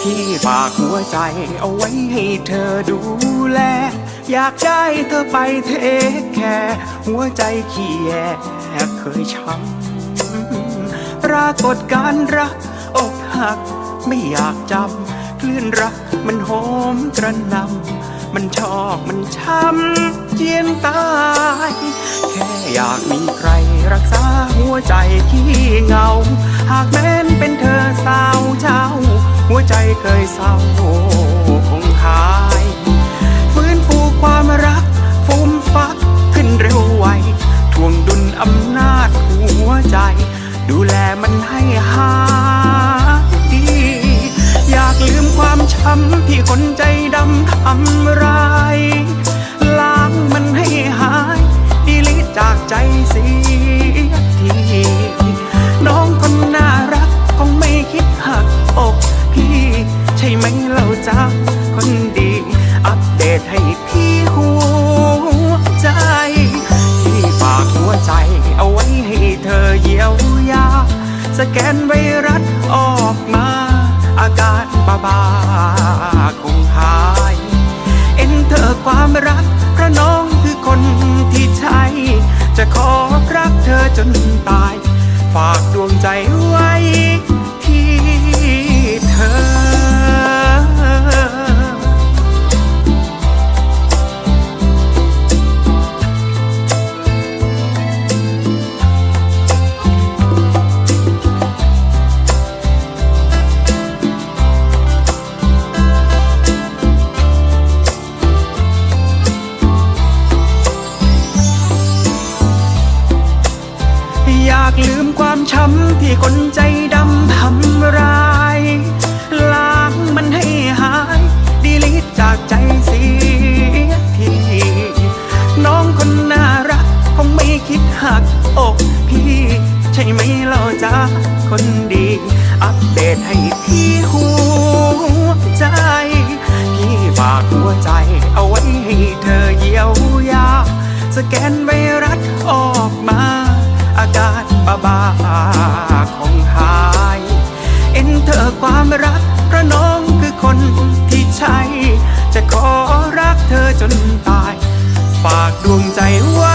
พี่ฝากหัวใจเอาไว้ให้เธอดูแล อยากได้เธอไปเทคแคร์หัวใจขี้แยเคยช้ำปรากฏการรักอกหักไม่อยากจำคลื่นรักมันโหมกระนำมันชอกมันช้ำเจียนตาย แค่อยากมีใครรักษาหัวใจที่เงา หากแม้ เคยเศร้าคงหาย ฟื้นฟูความรักฟูมฟักขึ้นเร็วไวทวงดุลอำนาจหัวใจ ดูแลมันให้หายดีอยากลืมความช้ำที่คนใจดำทำร้าย ไหมเล่าจ้าคนดี อัปเดตให้พี่หัวากลืมความช้ำที่คนใจดำทำร้าย ล้างมันให้หาย ดีลิทจากใจเสียที น้องคนน่ารักคงไม่คิดหักอกพี่ ใช่ไหมเล่าจ้าคนดี อัปเดตให้พี่หัวใจ พี่ฝากหัวใจเอาไว้ให้เธอเยียวยา สแกนไวรัสออกมา อาการบ้าบาของหาย เอ็นเธอความรักพระน้องคือคนที่ใช่ จะขอรักเธอจนตาย ฝากดวงใจไว้